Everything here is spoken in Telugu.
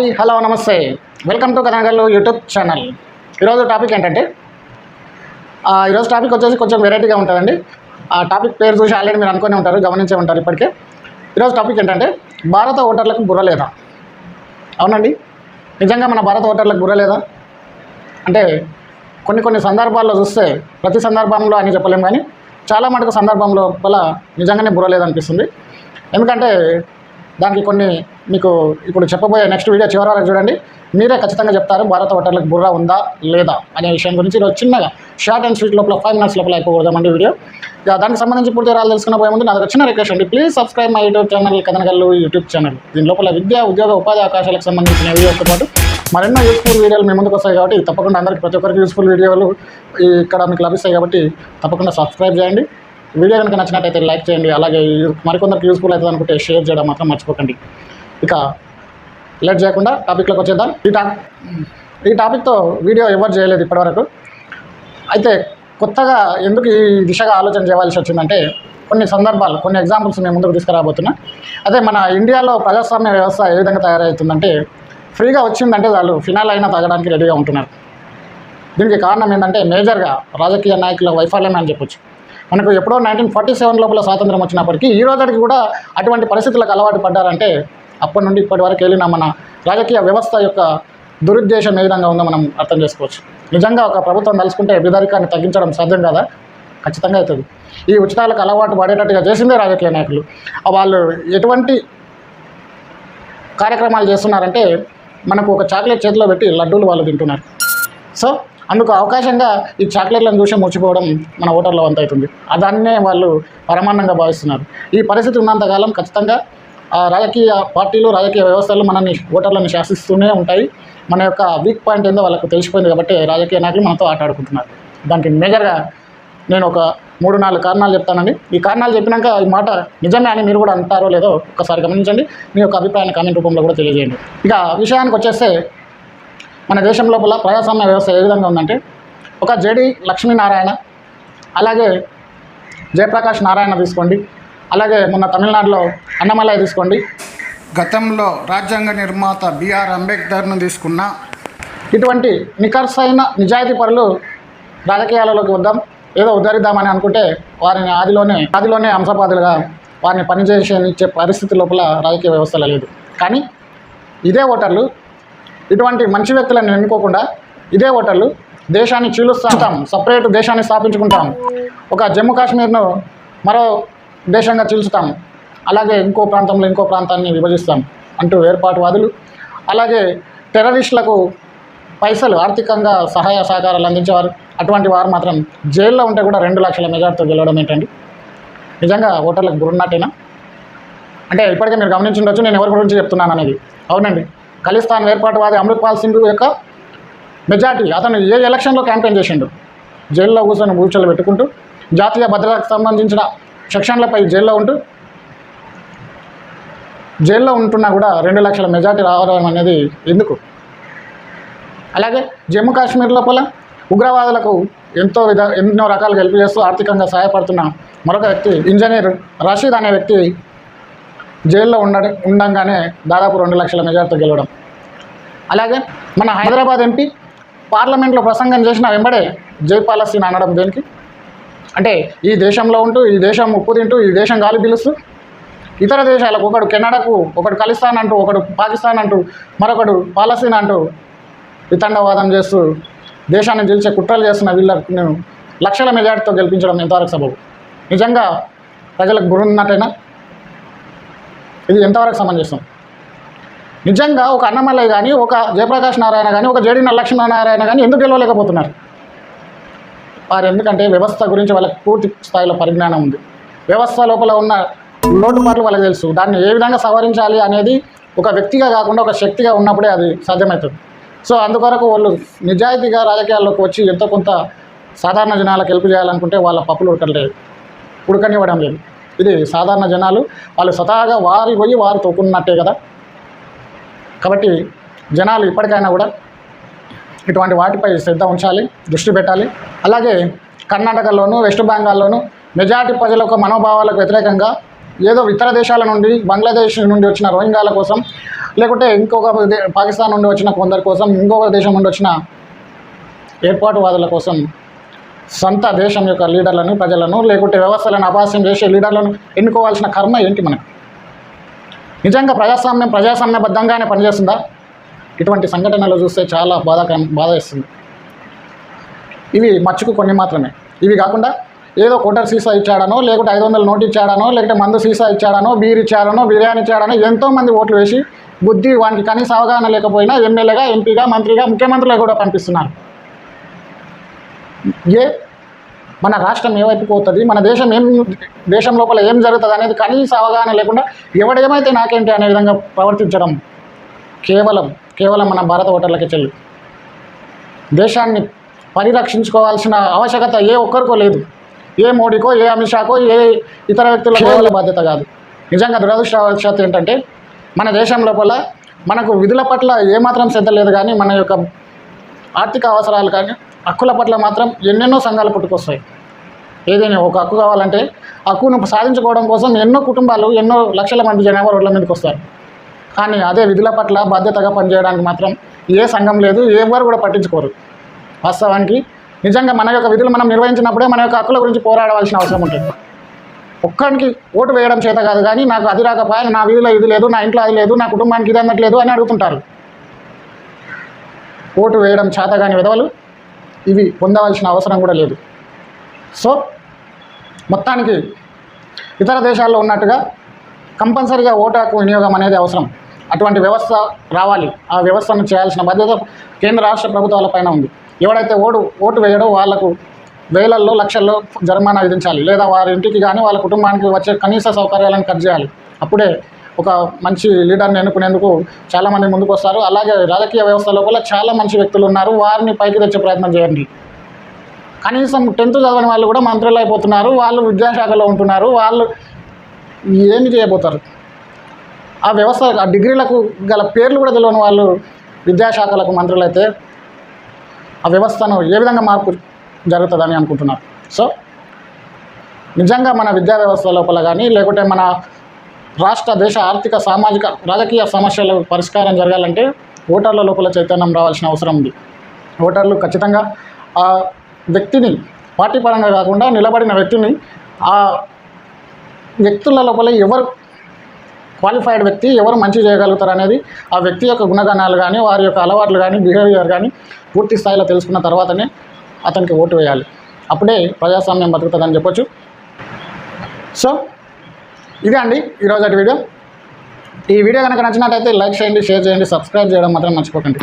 Hi hello namaste. Welcome to కథనగర్లు YouTube channel ఈరోజు టాపిక్ ఏంటంటే ఆ, ఈరోజు టాపిక్ వచ్చేసి కొంచెం వెరైటీగా ఉంటుందండి. ఆ టాపిక్ పేరు చూసి ఆల్రెడీ మీరు అనుకునే ఉంటారు గమనించే ఉంటారు ఇప్పటికే. ఈరోజు టాపిక్ ఏంటంటే భారత ఓటర్లకు బుర్ర లేదా? అవునండి. నిజంగా మన భారత ఓటర్లకు బుర్ర లేదా? అంటే కొన్ని కొన్ని సందర్భాల్లో చూస్తే ప్రతి సందర్భంలో అని చెప్పలేం కానీ చాలా మటుకు సందర్భంలో వల్ల నిజంగానే బుర్ర లేదనిపిస్తుంది. ఎందుకంటే దానికి కొన్ని మీకు ఇప్పుడు చెప్పబోయే నెక్స్ట్ వీడియో చివరి చూడండి. మీరే ఖచ్చితంగా చెప్తారు భారత ఓటర్లకు బుర్రా ఉందా లేదా అనే విషయం గురించి. ఈరోజు చిన్నగా షార్ట్ అండ్ స్వీట్ లోపల ఫైవ్ మినిట్స్ లోపల అయిపోకూడదామండి వీడియో ఇక దానికి సంబంధించి పూర్తి వివరాలు తెలుసుకున్న పోయే ముందు నాకు చిన్న రిక్వెస్ట్ అండి please subscribe my YouTube channel కథనగల్లు YouTube channel దీని లోపల విద్య ఉద్యోగ ఉపాధి అవకాశాలకు సంబంధించిన వీడియోతో పాటు మరెన్నో యూస్ఫుల్ వీడియోలు మీ ముందుకు వస్తాయి కాబట్టి తప్పకుండా అందరికీ ప్రతి ఒక్కరికి యూస్ఫుల్ వీడియోలు ఇక్కడ మీకు లభిస్తాయి కాబట్టి తప్పకుండా సబ్స్క్రైబ్ చేయండి. వీడియో కనుక నచ్చినట్టయితే లైక్ చేయండి అలాగే మరికొందరికి యూస్ఫుల్ అవుతుంది అనుకుంటే షేర్ చేయడం మాత్రం మర్చిపోకండి. ఇక లేట్ చేయకుండా టాపిక్లోకి వచ్చేద్దాం. ఈ టాపిక్ ఈ టాపిక్తో వీడియో ఎవరు చేయలేదు ఇప్పటివరకు. అయితే కొత్తగా ఎందుకు ఈ దిశగా ఆలోచన చేయవలసి వచ్చిందంటే కొన్ని సందర్భాలు కొన్ని ఎగ్జాంపుల్స్ మేము ముందుకు తీసుకురాబోతున్నా. అదే మన ఇండియాలో ప్రజాస్వామ్య వ్యవస్థ ఏ విధంగా తయారవుతుందంటే ఫ్రీగా వచ్చిందంటే వాళ్ళు ఫినాల్ అయినా తాగడానికి రెడీగా ఉంటున్నారు. దీనికి కారణం ఏంటంటే మేజర్గా రాజకీయ నాయకుల వైఫల్యం అని చెప్పొచ్చు. మనకు ఎప్పుడో నైన్టీన్ ఫార్టీ సెవెన్ లోపల స్వాతంత్రం వచ్చినప్పటికీ ఈ రోజుకి కూడా అటువంటి పరిస్థితులకు అలవాటు పడ్డారంటే అప్పటి నుండి ఇప్పటి వరకు వెళ్ళిన మన రాజకీయ వ్యవస్థ యొక్క దురుద్దేశం ఏ విధంగా ఉందో మనం అర్థం చేసుకోవచ్చు. నిజంగా ఒక ప్రభుత్వం తలుసుకుంటే బిదారికాన్ని తగ్గించడం సాధ్యం కదా? ఖచ్చితంగా అవుతుంది. ఈ ఉచితాలకు అలవాటు పడేటట్టుగా చేసిందే రాజకీయ నాయకులు. వాళ్ళు ఎటువంటి కార్యక్రమాలు చేస్తున్నారంటే మనకు ఒక చాక్లెట్ చేతిలో పెట్టి లడ్డూలు వాళ్ళు తింటున్నారు. సో అందుకు అవకాశంగా ఈ చాక్లెట్లను చూసి ముచ్చిపోవడం మన ఓటర్ల వంత అవుతుంది. దాన్నే వాళ్ళు పరమాన్నంగా భావిస్తున్నారు. ఈ పరిస్థితి ఉన్నంతకాలం ఖచ్చితంగా ఆ రాజకీయ పార్టీలు రాజకీయ వ్యవస్థలు మనల్ని ఓటర్లను శాసిస్తూనే ఉంటాయి. మన యొక్క వీక్ పాయింట్ ఏందో వాళ్ళకు తెలిసిపోయింది కాబట్టి రాజకీయ నాయకులు మనతో ఆట ఆడుకుంటున్నారు. దానికి మేజర్గా నేను ఒక మూడు నాలుగు కారణాలు చెప్తానండి. ఈ కారణాలు చెప్పినాక ఈ మాట నిజమే అని మీరు కూడా అంటారో లేదో ఒకసారి గమనించండి. మీ యొక్క అభిప్రాయాన్ని కామెంట్ రూపంలో కూడా తెలియజేయండి. ఇక విషయానికి వచ్చేస్తే మన దేశం లోపల ప్రజాస్వామ్య వ్యవస్థ ఏ విధంగా ఉందంటే ఒక జేడి లక్ష్మీనారాయణ అలాగే జయప్రకాష్ నారాయణ తీసుకోండి అలాగే మొన్న తమిళనాడులో అన్నమలై తీసుకోండి. గతంలో రాజ్యాంగ నిర్మాత బిఆర్ అంబేద్కర్ను తీసుకున్న ఇటువంటి నిఖర్సైన నిజాయితీ పరులు రాజకీయాలలోకి వద్దాం ఏదో ఉద్ధరిద్దామని అనుకుంటే వారిని ఆదిలోనే ఆదిలోనే అంశపాదులుగా వారిని పనిచేసే పరిస్థితి లోపల రాజకీయ వ్యవస్థలో లేదు. కానీ ఇదే ఓటర్లు ఇటువంటి మంచి వ్యక్తులను ఎన్నుకోకుండా ఇదే ఓటర్లు దేశాన్ని చీలుస్తాం సపరేట్ దేశాన్ని స్థాపించుకుంటాం. ఒక జమ్మూ కాశ్మీర్ను మరో దేశంగా చీల్చుతాం. అలాగే ఇంకో ప్రాంతంలో ఇంకో ప్రాంతాన్ని విభజిస్తాం అంటూ ఏర్పాటువాదులు అలాగే టెర్రరిస్టులకు పైసలు ఆర్థికంగా సహాయ సహకారాలు అందించేవారు అటువంటి వారు మాత్రం జైల్లో ఉంటే కూడా రెండు లక్షల మెజార్టీతో గెలవడం ఏంటండి? నిజంగా ఓటర్లకు గురున్నట్టేనా అంటే ఇప్పటికే మీరు గమనించుండొచ్చు నేను ఎవరి గురించి చెప్తున్నాను అనేది. అవునండి. ఖలిస్తాన్ ఏర్పాటువాది అమృత్పాల్ సింగ్ యొక్క మెజార్టీ అతను ఏ ఎలక్షన్లో క్యాంపెయిన్ చేసిండు? జైల్లో కూర్చొని కూర్చోలు పెట్టుకుంటూ జాతీయ భద్రతకు సంబంధించిన సెక్షన్లపై జైల్లో ఉంటూ జైల్లో ఉంటున్నా కూడా రెండు లక్షల మెజార్టీ రావడం అనేది ఎందుకు? అలాగే జమ్మూ కాశ్మీర్ లోపల ఉగ్రవాదులకు ఎంతో విధ ఎన్నో రకాలుగా హెల్ప్ చేస్తూ ఆర్థికంగా సహాయపడుతున్న మరొక వ్యక్తి ఇంజనీర్ రషీద్ అనే వ్యక్తి జైల్లో ఉండ ఉండగానే దాదాపు రెండు లక్షల మెజార్టీతో గెలవడం. అలాగే మన హైదరాబాద్ ఎంపీ పార్లమెంట్లో ప్రసంగం చేసిన వెంబడే జైపాలసీని అనడం దేనికి? అంటే ఈ దేశంలో ఉంటూ ఈ దేశం ఉప్పు తింటూ ఈ దేశం గాలి పిలుస్తూ ఇతర దేశాలకు ఒకడు కెనడాకు ఒకడు ఖలిస్తాన్ అంటూ ఒకడు పాకిస్తాన్ అంటూ మరొకడు పాలస్తీన్ అంటూ వితండవాదం చేస్తూ దేశాన్ని గెలిచే కుట్రలు చేస్తున్న వీళ్ళను లక్షల మెజార్టీతో గెలిపించడం ఎంతవరకు సబబు. నిజంగా ప్రజలకు గురున్నట్టేనా? ఇది ఎంతవరకు సమంజసం? నిజంగా ఒక అన్నమల్లయ్య కానీ ఒక జయప్రకాష్ నారాయణ కానీ ఒక జేడి లక్ష్మీనారాయణ కానీ ఎందుకు గెలవలేకపోతున్నారు? వారు ఎందుకంటే వ్యవస్థ గురించి వాళ్ళకి పూర్తి స్థాయిలో పరిజ్ఞానం ఉంది. వ్యవస్థ లోపల ఉన్న లోటుపాట్లు వాళ్ళకి తెలుసు. దాన్ని ఏ విధంగా సవరించాలి అనేది ఒక వ్యక్తిగా కాకుండా ఒక శక్తిగా ఉన్నప్పుడే అది సాధ్యమవుతుంది. సో అందుకొరకు వాళ్ళు నిజాయితీగా రాజకీయాల్లోకి వచ్చి ఎంతో కొంత సాధారణ జనాలకు హెల్ప్ చేయాలనుకుంటే వాళ్ళ పప్పులు ఉడకలేదు ఉడకనివ్వడం లేదు. ఇది సాధారణ జనాలు వాళ్ళు స్వతహాగా వారి పోయి వారు తోకున్నట్టే కదా. కాబట్టి జనాలు ఇప్పటికైనా కూడా ఇటువంటి వాటిపై శ్రద్ధ ఉంచాలి దృష్టి పెట్టాలి. అలాగే కర్ణాటకలోను వెస్ట్ బెంగాల్లోను మెజార్టీ ప్రజల యొక్క మనోభావాలకు వ్యతిరేకంగా ఏదో ఇతర దేశాల నుండి బంగ్లాదేశ్ నుండి వచ్చిన రోహింగాల కోసం లేకుంటే ఇంకొక పాకిస్తాన్ నుండి వచ్చిన కొందరి కోసం ఇంకొక దేశం నుండి వచ్చిన ఏర్పాటువాదుల కోసం సొంత దేశం యొక్క లీడర్లను ప్రజలను లేకుంటే వ్యవస్థలను అపాస్యం చేసే లీడర్లను ఎన్నుకోవాల్సిన కర్మ ఏంటి మనకు? నిజంగా ప్రజాస్వామ్యం ప్రజాస్వామ్యబద్ధంగానే పనిచేస్తుందా? ఇటువంటి సంఘటనలు చూస్తే చాలా బాధాకరం బాధ ఇస్తుంది ఇవి మచ్చుకు కొన్ని మాత్రమే. ఇవి కాకుండా ఏదో కోటర్ సీసా ఇచ్చాడనో లేకుంటే ఐదు వందల నోటు ఇచ్చాడనో లేకుంటే మందు సీసా ఇచ్చాడనో బీర్ ఇచ్చాడనో బిర్యానీ ఇచ్చాడనో ఎంతోమంది ఓట్లు వేసి బుద్ధి వానికి కనీస అవగాహన లేకపోయినా ఎమ్మెల్యేగా ఎంపీగా మంత్రిగా ముఖ్యమంత్రిగా కూడా పంపిస్తున్నారు ఏ? మన రాష్ట్రం ఏ వైపుకు పోతుంది? మన దేశం ఏం దేశం లోపల ఏం జరుగుతుంది అనేది కనీస అవగాహన లేకుండా ఎవడేమైతే నాకేంటి అనే విధంగా ప్రవర్తించడం కేవలం కేవలం మన భారత ఓటర్లకే చెల్లి. దేశాన్ని పరిరక్షించుకోవాల్సిన ఆవశ్యకత ఏ ఒక్కరికో లేదు. ఏ మోడీకో ఏ అమిత్ షాకో ఏ ఇతర వ్యక్తులకో వాళ్ళ బాధ్యత కాదు. నిజంగా దురదృష్టవశాత్తు ఏంటంటే మన దేశం లోపల మనకు విధుల పట్ల ఏమాత్రం శ్రద్ధ లేదు కానీ మన యొక్క ఆర్థిక అవసరాలు కానీ హక్కుల పట్ల మాత్రం ఎన్నెన్నో సంఘాలు పుట్టుకొస్తాయి. ఏదైనా ఒక హక్కు కావాలంటే హక్కును సాధించుకోవడం కోసం ఎన్నో కుటుంబాలు ఎన్నో లక్షల మంది జనాభా రోడ్ల మీదకి వస్తారు. కానీ అదే విధుల పట్ల బాధ్యతగా పనిచేయడానికి మాత్రం ఏ సంఘం లేదు ఎవరు కూడా పట్టించుకోరు. వాస్తవానికి నిజంగా మన యొక్క విధులు మనం నిర్వహించినప్పుడే మన యొక్క హక్కుల గురించి పోరాడవలసిన అవసరం ఉంటుంది. ఒక్కడికి ఓటు వేయడం చేత కాదు కానీ నాకు అది రాకపోయా నా వీధిలో ఇది లేదు నా ఇంట్లో అది లేదు నా కుటుంబానికి ఇది అన్నట్లేదు అని అడుగుతుంటారు. ఓటు వేయడం చేత కాని విధవలు ఇవి పొందవలసిన అవసరం కూడా లేదు. సో మొత్తానికి ఇతర దేశాల్లో ఉన్నట్టుగా కంపల్సరీగా ఓటు హక్కు వినియోగం అనేది అవసరం. అటువంటి వ్యవస్థ రావాలి. ఆ వ్యవస్థను చేయాల్సిన బాధ్యత కేంద్ర రాష్ట్ర ప్రభుత్వాలపైన ఉంది. ఎవడైతే ఓటు ఓటు వేయడో వాళ్ళకు వేలల్లో లక్షల్లో జరిమానా విధించాలి. లేదా వారి ఇంటికి కానీ వాళ్ళ కుటుంబానికి వచ్చే కనీస సౌకర్యాలను కట్ చేయాలి. అప్పుడే ఒక మంచి లీడర్ని ఎన్నుకునేందుకు చాలామంది ముందుకు వస్తారు. అలాగే రాజకీయ వ్యవస్థ లోపల చాలా మంచి వ్యక్తులు ఉన్నారు. వారిని పైకి తెచ్చే ప్రయత్నం చేయండి. కనీసం టెన్త్ చదవని వాళ్ళు కూడా మంత్రులు అయిపోతున్నారు. వాళ్ళు విద్యాశాఖలో ఉంటున్నారు. వాళ్ళు ఏమి చేయబోతారు? ఆ వ్యవస్థ ఆ డిగ్రీలకు గల పేర్లు కూడా తెలియని వాళ్ళు విద్యాశాఖలకు మంత్రులు అయితే ఆ వ్యవస్థను ఏ విధంగా మార్పు జరుగుతుందని అనుకుంటున్నారు? సో నిజంగా మన విద్యా వ్యవస్థ లోపల కానీ లేకుంటే మన రాష్ట్ర దేశ ఆర్థిక సామాజిక రాజకీయ సమస్యల పరిష్కారం జరగాలంటే ఓటర్ల లోపల చైతన్యం రావాల్సిన అవసరం ఉంది. ఓటర్లు ఖచ్చితంగా ఆ వ్యక్తిని పార్టీ పరంగా కాకుండా నిలబడిన వ్యక్తిని ఆ వ్యక్తుల లోపల ఎవరు క్వాలిఫైడ్ వ్యక్తి ఎవరు మంచి చేయగలుగుతారు అనేది ఆ వ్యక్తి యొక్క గుణగణాలు కానీ వారి యొక్క అలవాట్లు కానీ బిహేవియర్ కానీ పూర్తి స్థాయిలో తెలుసుకున్న తర్వాతనే అతనికి ఓటు వేయాలి. అప్పుడే ప్రజాస్వామ్యం బతుకుతుందని చెప్పొచ్చు. సో ఇదే అండి ఈరోజు వీడియో. ఈ వీడియో కనుక నచ్చినట్టయితే లైక్ చేయండి షేర్ చేయండి సబ్స్క్రైబ్ చేయడం మాత్రం మర్చిపోకండి.